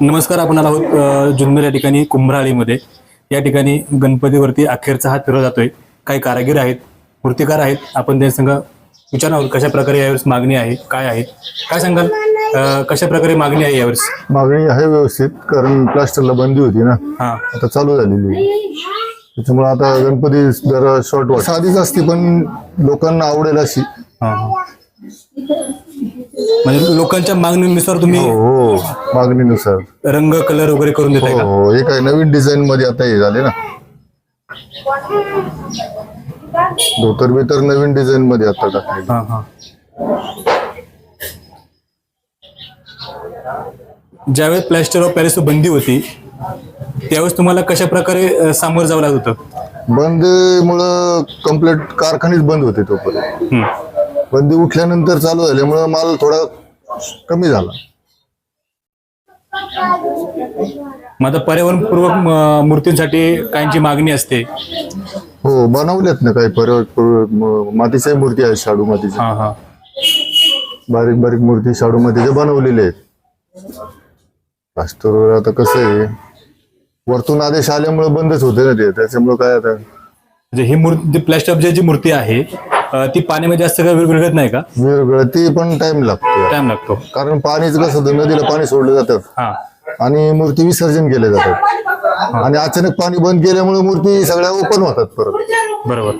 नमस्कार आपण आलो आहोत जुन्नर या ठिकाणी कुंभराळीमध्ये. या ठिकाणी गणपतीवरती अखेरचा हात फिरवला जातोय. काही कारागीर आहेत मूर्तिकार आहेत. आपण त्यांच्या संग विचारणार आहोत कशा प्रकारे यावेळेस मागणी आहे काय आहे? काय सांगाल? कशा प्रकारे मागणी आहे यावेळेस? मागणी आहे व्यवस्थित कारण प्लास्टरला बंदी होती ना. हा. आता चालू झालेली आहे. त्याच्यामुळे आता गणपती जरा शॉर्ट वाट साधीच असते पण लोकांना आवडेल अशी. हा हा. म्हणजे लोकांच्या मागणीनुसार तुम्ही हो हो मागणीनुसार. रंग कलर वगैरे करून देताय हो का? हो हे काय नवीन डिझाईन मध्ये आता हे झाले ना. धोतर बितर नवीन डिझाईन मध्ये आता टाकले. हा हा. ज्यावेळेस प्लॅस्टर ऑफ पॅरिस बंदी होती त्यावेळेस तुम्हाला कशा प्रकारे अ, सामोरं जावं लागत होतं? बंदीमुळं कंप्लीट कारखानेच बंद होते तोपर्यंत. हम्म. बंदी उठल्यानंतर चालू झाल्यामुळं माल थोडा कमी झाला. मग आता पर्यावरणपूर्वक म- मूर्तींसाठी काहींची मागणी असते. हो बनवल्यात ना काही पर्यावरण मातीच्या मूर्ती आहेत शाडू मातीच्या. हा हा. बारीक बारीक मूर्ती शाडू मातीच्या बनवलेल्या आहेत. प्लास्टरवर आता कसं आहे वरतून आदेश आल्यामुळे बंदच होते ना ते. त्याच्यामुळे काय आता? म्हणजे ही मूर्ती प्लॅस्टर ऑफ जी मूर्ती आहे. अ, ती पाण्यामध्ये जास्त काही विरघळत नाही का? वेगळं ते पण टाइम लागतो. टाइम लागतो. कारण पाणीच कसं होतं नदीला पाणी सोडलं जातं. हा. आणि मूर्ती विसर्जन केले जातात आणि अचानक पाणी बंद केल्यामुळे मूर्ती सगळ्या ओपन होतात परत. बरोबर.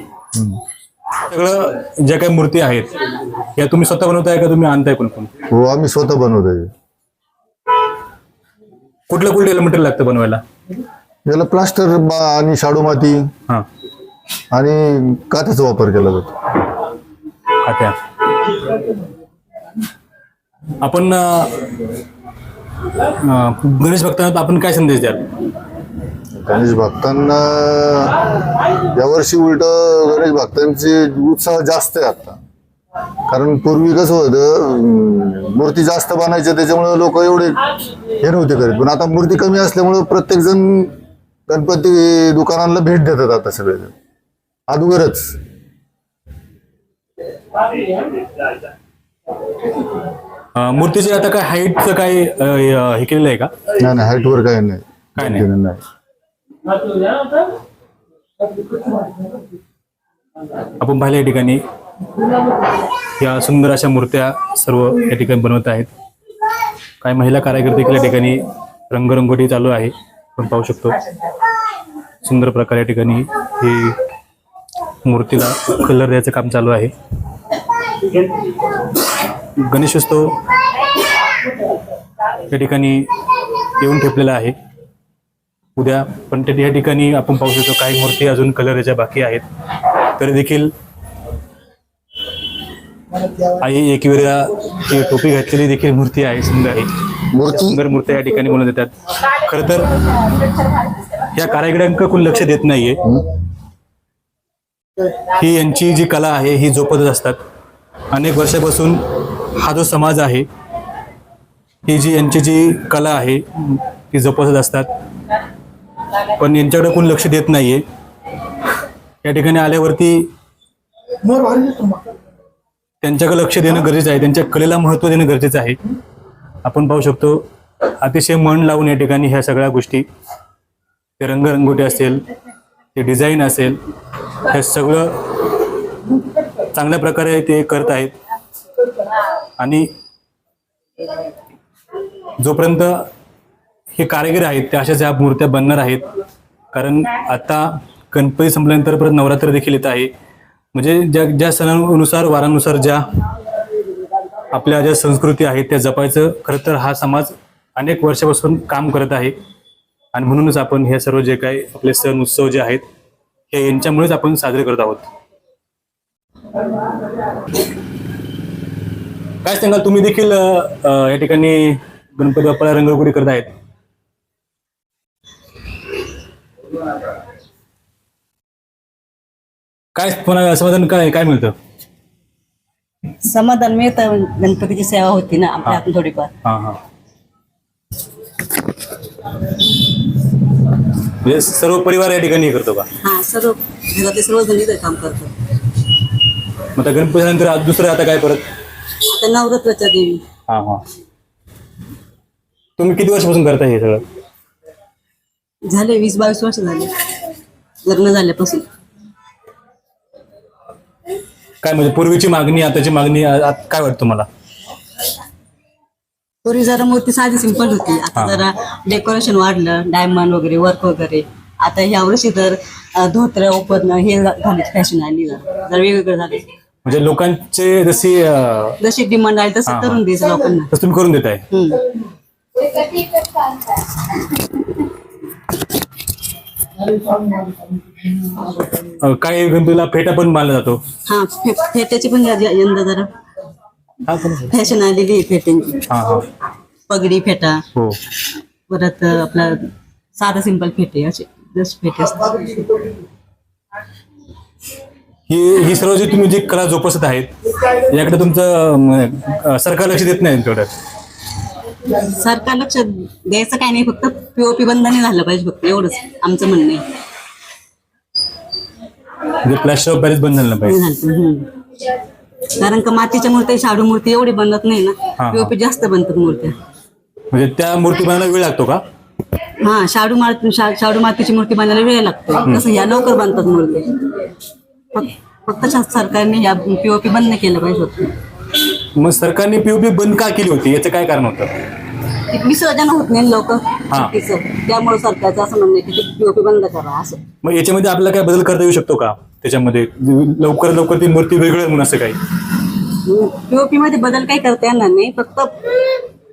सगळं ज्या काही मूर्ती आहेत या तुम्ही स्वतः बनवताय का तुम्ही आणताय कोण कोण? हो आम्ही स्वतः बनवतोय. कुठलं कुठलं मटेरियल लागतं बनवायला? याला प्लास्टर आणि शाडू माती हा. आणि काथ्याचा वापर केला जातो. अच्छा आपण गणेश भक्तांना आपण काय संदेश द्याल? गणेश भक्तांना यावर्षी उलट गणेश भक्तांचे उत्साह जास्त आहे आता. कारण पूर्वी कसं होतं अं, मूर्ती जास्त बनायच्या त्याच्यामुळे लोक एवढे हे नव्हते करीत. पण आता मूर्ती कमी असल्यामुळे प्रत्येक जण गणपती दुकानांना भेट देतात आता सगळे अगोदरच. मूर्तीचे आता काय हाईटचं काय अ, हे केलेलं आहे का? नाही नाही हाईट वर काही नाही. काय नाही. नाही. आपण पाहिल्या या ठिकाणी या सुंदर अशा मूर्त्या सर्व या ठिकाणी बनवत आहेत. काही महिला कारागीर देखील या ठिकाणी रंगरंगोटी चालू आहे आपण पाहू शकतो. सुंदर प्रकारे या ठिकाणी ही मूर्तीला कलर द्यायचं काम चालू आहे. गणेशोत्सव या ठिकाणी येऊन ठेपलेला आहे. उद्या पण त्या या ठिकाणी आपण पाहू शकतो काही मूर्ती अजून कलर याच्या बाकी आहेत. तरी देखील आई एक वेळा टोपी घातलेली देखील मूर्ती आहे सुंदर आहे. मूर्ती? सुंदर मूर्त्या या ठिकाणी बनवत येतात खर तर या कारागिरांकडे कोण लक्ष देत नाहीये. ही? यांची जी कला आहे ही जोपासत असतात. अनेक वर्षापासून हा जो समाज आहे ही जी यांची जी कला आहे ती जोपासत असतात. पण यांच्याकडे कोण लक्ष देत नाहीये. या ठिकाणी आल्यावरती त्यांच्याकडे लक्ष देणं गरजेचं आहे. त्यांच्या कलेला महत्त्व देणं गरजेचं आहे. आपण पाहू शकतो अतिशय मन लावून या ठिकाणी ह्या सगळ्या गोष्टी. ते रंगरंगोटी असेल ते डिझाईन असेल हे सगळं चांगल्या प्रकारे ते करत आहेत आणि जोपर्यंत हे कारागीर आहेत त्या अशाच ह्या मूर्त्या बनणार आहेत कारण आता गणपती संपल्यानंतर परत नवरात्र देखील येत आहे. म्हणजे ज्या ज्या सणानुसार वारानुसार ज्या आपल्या ज्या संस्कृती आहेत त्या जपायचं खरं तर हा समाज अनेक वर्षापासून काम करत आहे. आणि म्हणूनच आपण हे सर्व जे काही आपले सण उत्सव जे आहेत हे यांच्यामुळेच आपण साजरे करत आहोत. काय सांगाल? तुम्ही देखील अ, या ठिकाणी गणपती बाप्पाला रंगरगोटी करत आहेत. काय पुन्हा समाधान काय काय मिळतं? समाधान मिळतं. गणपतीची सेवा होती ना आपल्या हातून थोडीफार. हा हा. म्हणजे सर्व परिवार या ठिकाणी हे करतो का? हा सर्व घरातले सर्व जण इथं काम करतात. मग आता गणपतीनंतर आज दुसरं आता काय परत? आता नवरात्राच्या देवी हा हा. तुम्ही किती वर्षापासून करताय हे सगळं? झाले वीस बावीस वर्ष झाले. लग्न झाल्यापासून. काय म्हणजे पूर्वीची मागणी आताची मागणी आ- आ- काय वाटतं तुम्हाला? पूर्वी जरा मूर्ती साधी सिंपल होती. आता जरा डेकोरेशन वाढलं डायमंड वगैरे वर्क वगैरे. आता ह्या वर्षी तर अं, धोत्र उपरणं हे घालायची फॅशन आली जरा. जरा वेगवेगळं झाले म्हणजे लोकांचे जशी अं, जशी डिमांड आली तसं करून द्यायचं लोकांना. तसं तुम्ही करून देताय. हम्म. अं, काही गणपतीला फेटा पण मानला जातो. हा फे- फेट्याची पण या- यंदा जरा. हा पण फॅशन आलेली आहे फेट्यांची. हा हा. पगडी फेटा. हो. परत आपला साधा सिंपल फेटे असे जस्ट फेटे असतात. ही ही सर्व जी तुम्ही जी कला जोपासत आहेत याकडे तुमचं अं, सरकार लक्ष देत नाही तेवढं. सरकार लक्ष द्यायचं काय नाही फक्त पीओपी बंद नाही झालं पाहिजे फक्त एवढंच आमचं म्हणणं आहे. म्हणजे प्लॅस्टर ऑफ पॅरिस बंद झालं पाहिजे. हम्म. कारण का मातीच्या मूर्ती शाडू मूर्ती एवढी बनत नाही हा, ना. पीओपी जास्त बनतात मूर्त्या. म्हणजे त्या मूर्ती बनायला वेळ लागतो का? हा शाडू शा- शाडू मातीची मूर्ती बनायला वेळ लागतो. तसं ह्या लवकर बनतात मूर्ती फक्त सरकारने ह्या पीओपी बंद केलं पाहिजे होतं. मग सरकारने पीओपी बंद का केली होती? याचं काय कारण होतं? विसर्जन होत नाही मूर्तीचं. त्यामुळे सरकारचं असं म्हणणं आहे की पीओपी बंद करा असं. मग याच्यामध्ये आपल्याला काय बदल करता येऊ शकतो का? त्याच्यामध्ये लवकर लवकर ती मूर्ती वेगळं म्हणून असं काही? पीओपी मध्ये बदल काही करता येणार नाही फक्त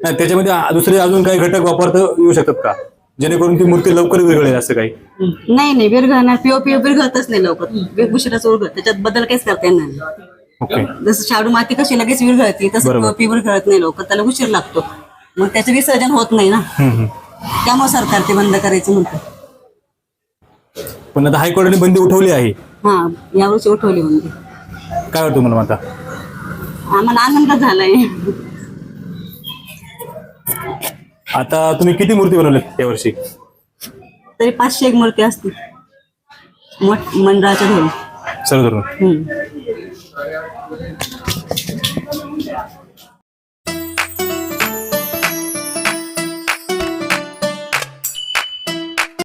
नाही त्याच्यामध्ये आ- दुसरे अजून काही घटक वापरता येऊ शकतात का? जेणेकरून ती मूर्ती लवकर वेगळेल असं काही? नाही नाही विरघळणार. पीओपी विरघळतच नाही लवकर. उशिराच उरगत त्याच्यात बदल काहीच करता येणार नाही. ओके. जसं शाडू माती कशी लगेच विरघळते तसं बरोबर. पीओपी विरघळत नाही लवकर. त्याला उशीर लागतो. मग त्याचं विसर्जन होत नाही ना. हम्म, हम्म. त्यामुळे सरकार ते बंद करायचं म्हणतं. पण आता हायकोर्टाने बंदी उठवली आहे. हा यावर्षी उठवली म्हणजे काय वाटतं मला आता? आम्हाला आनंद झालाय. आता तुम्ही किती मूर्ती बनवल्यात यावर्षी तरी पाचशे एक मूर्ती असतील. मोठ मंडळाच्या धरून सर्व धरून हम्म.